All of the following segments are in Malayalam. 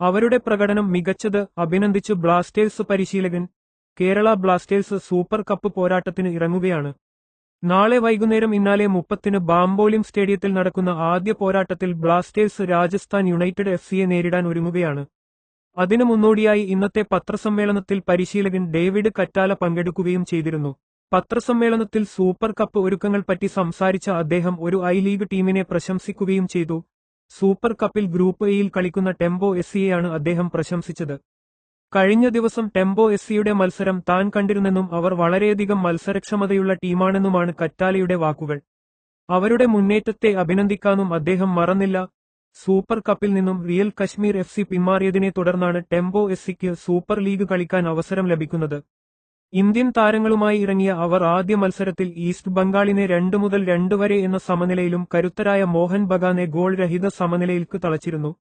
അവരുടെ പ്രകടനം മികച്ചത് അഭിനന്ദിച്ചു ബ്ലാസ്റ്റേഴ്സ് പരിശീലകൻ. കേരള ബ്ലാസ്റ്റേഴ്സ് സൂപ്പർ കപ്പ് പോരാട്ടത്തിന് ഇറങ്ങുകയാണ്. നാളെ വൈകുന്നേരം ഇന്നാലെ മുപ്പത്തിന് ബാംബോളിം സ്റ്റേഡിയത്തിൽ നടക്കുന്ന ആദ്യ പോരാട്ടത്തിൽ ബ്ലാസ്റ്റേഴ്സ് രാജസ്ഥാൻ യുണൈറ്റഡ് എഫ് സിയെ നേരിടാൻ ഒരുങ്ങുകയാണ്. അതിനു മുന്നോടിയായി ഇന്നത്തെ പത്രസമ്മേളനത്തിൽ പരിശീലകൻ ഡേവിഡ് കറ്റാല പങ്കെടുക്കുകയും ചെയ്തിരുന്നു. പത്രസമ്മേളനത്തിൽ സൂപ്പർ കപ്പ് ഒരുക്കങ്ങൾ പറ്റി സംസാരിച്ച അദ്ദേഹം ഒരു ഐ ലീഗ് ടീമിനെ പ്രശംസിക്കുകയും ചെയ്തു. സൂപ്പർ കപ്പിൽ ഗ്രൂപ്പ് എയിൽ കളിക്കുന്ന ടെമ്പോ എസ് സിയെയാണ് അദ്ദേഹം പ്രശംസിച്ചത്. കഴിഞ്ഞ ദിവസം ടെമ്പോ എസ്സിയുടെ മത്സരം താൻ കണ്ടിരുന്നെന്നും അവർ വളരെയധികം മത്സരക്ഷമതയുള്ള ടീമാണെന്നുമാണ് കറ്റാലയുടെ വാക്കുകൾ. അവരുടെ മുന്നേറ്റത്തെ അഭിനന്ദിക്കാനും അദ്ദേഹം മറന്നില്ല. സൂപ്പർ കപ്പിൽ നിന്നും റിയൽ കശ്മീർ എഫ് സി പിന്മാറിയതിനെ തുടർന്നാണ് ടെമ്പോ എസ്സിക്ക് സൂപ്പർ ലീഗ് കളിക്കാൻ അവസരം ലഭിക്കുന്നത്. ഇന്ത്യൻ താരങ്ങളുമായി ഇറങ്ങിയ അവർ ആദ്യ മത്സരത്തിൽ ഈസ്റ്റ് ബംഗാളിനെ രണ്ടു മുതൽ രണ്ടു വരെ എന്ന സമനിലയിലും കരുത്തരായ മോഹൻ ബഗാനെ ഗോൾ രഹിത സമനിലയിൽക്ക് തളച്ചിരുന്നു.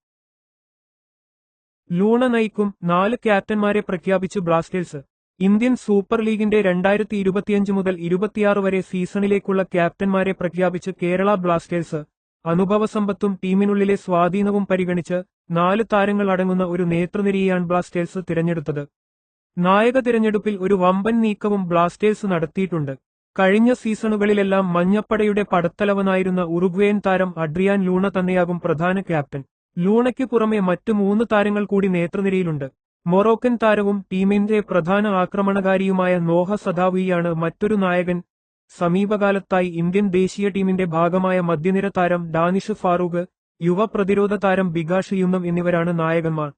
ലൂണ നയിക്കും നാല് ക്യാപ്റ്റന്മാരെ പ്രഖ്യാപിച്ചു ബ്ലാസ്റ്റേഴ്സ്. ഇന്ത്യൻ സൂപ്പർ ലീഗിന്റെ രണ്ടായിരത്തി ഇരുപത്തിയഞ്ച് മുതൽ ഇരുപത്തിയാറ് വരെ സീസണിലേക്കുള്ള ക്യാപ്റ്റന്മാരെ പ്രഖ്യാപിച്ച് കേരള ബ്ലാസ്റ്റേഴ്സ് അനുഭവസമ്പത്തും ടീമിനുള്ളിലെ സ്വാധീനവും പരിഗണിച്ച് നാല് താരങ്ങൾ അടങ്ങുന്ന ഒരു നേതൃനിരയാണ് ബ്ലാസ്റ്റേഴ്സ് തിരഞ്ഞെടുത്തത്. നായക തിരഞ്ഞെടുപ്പിൽ ഒരു വമ്പൻ നീക്കവും ബ്ലാസ്റ്റേഴ്സ് നടത്തിയിട്ടുണ്ട്. കഴിഞ്ഞ സീസണുകളിലെല്ലാം മഞ്ഞപ്പടയുടെ പടത്തലവനായിരുന്ന ഉറുഗ്വേൻ താരം അഡ്രിയാൻ ലൂണ തന്നെയാകും പ്രധാന ക്യാപ്റ്റൻ. ലൂണയ്ക്ക് പുറമെ മറ്റു മൂന്ന് താരങ്ങൾ കൂടി നേതൃനിരയിലുണ്ട്. മൊറോക്കൻ താരവും ടീമിന്റെ പ്രധാന ആക്രമണകാരിയുമായ നോഹ സദാവിയാണ് മറ്റൊരു നായകൻ. സമീപകാലത്തായി ഇന്ത്യൻ ദേശീയ ടീമിന്റെ ഭാഗമായ മധ്യനിര താരം ഡാനിഷ് ഫാറൂഖ് യുവ പ്രതിരോധ താരം ബികാഷ് യുന്നം എന്നിവരാണ് നായകന്മാർ.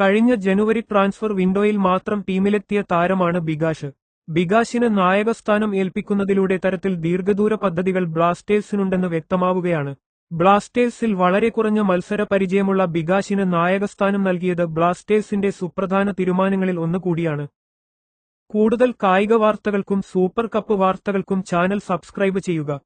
കഴിഞ്ഞ ജനുവരി ട്രാൻസ്ഫർ വിൻഡോയിൽ മാത്രം ടീമിലെത്തിയ താരമാണ് ബികാഷ്. ബികാഷിന് നായകസ്ഥാനം ഏൽപ്പിക്കുന്നതിലൂടെ തരത്തിൽ ദീർഘദൂര പദ്ധതികൾ ബ്ലാസ്റ്റേഴ്സിനുണ്ടെന്ന് വ്യക്തമാവുകയാണ്. ബ്ലാസ്റ്റേഴ്സിൽ വളരെ കുറഞ്ഞ മത്സര പരിചയമുള്ള ബികാഷിന് നായകസ്ഥാനം നൽകിയത് ബ്ലാസ്റ്റേഴ്സിന്റെ സുപ്രധാന തീരുമാനങ്ങളിൽ ഒന്നുകൂടിയാണ്. കൂടുതൽ കായിക വാർത്തകൾക്കും സൂപ്പർ കപ്പ് വാർത്തകൾക്കും ചാനൽ സബ്സ്ക്രൈബ് ചെയ്യുക.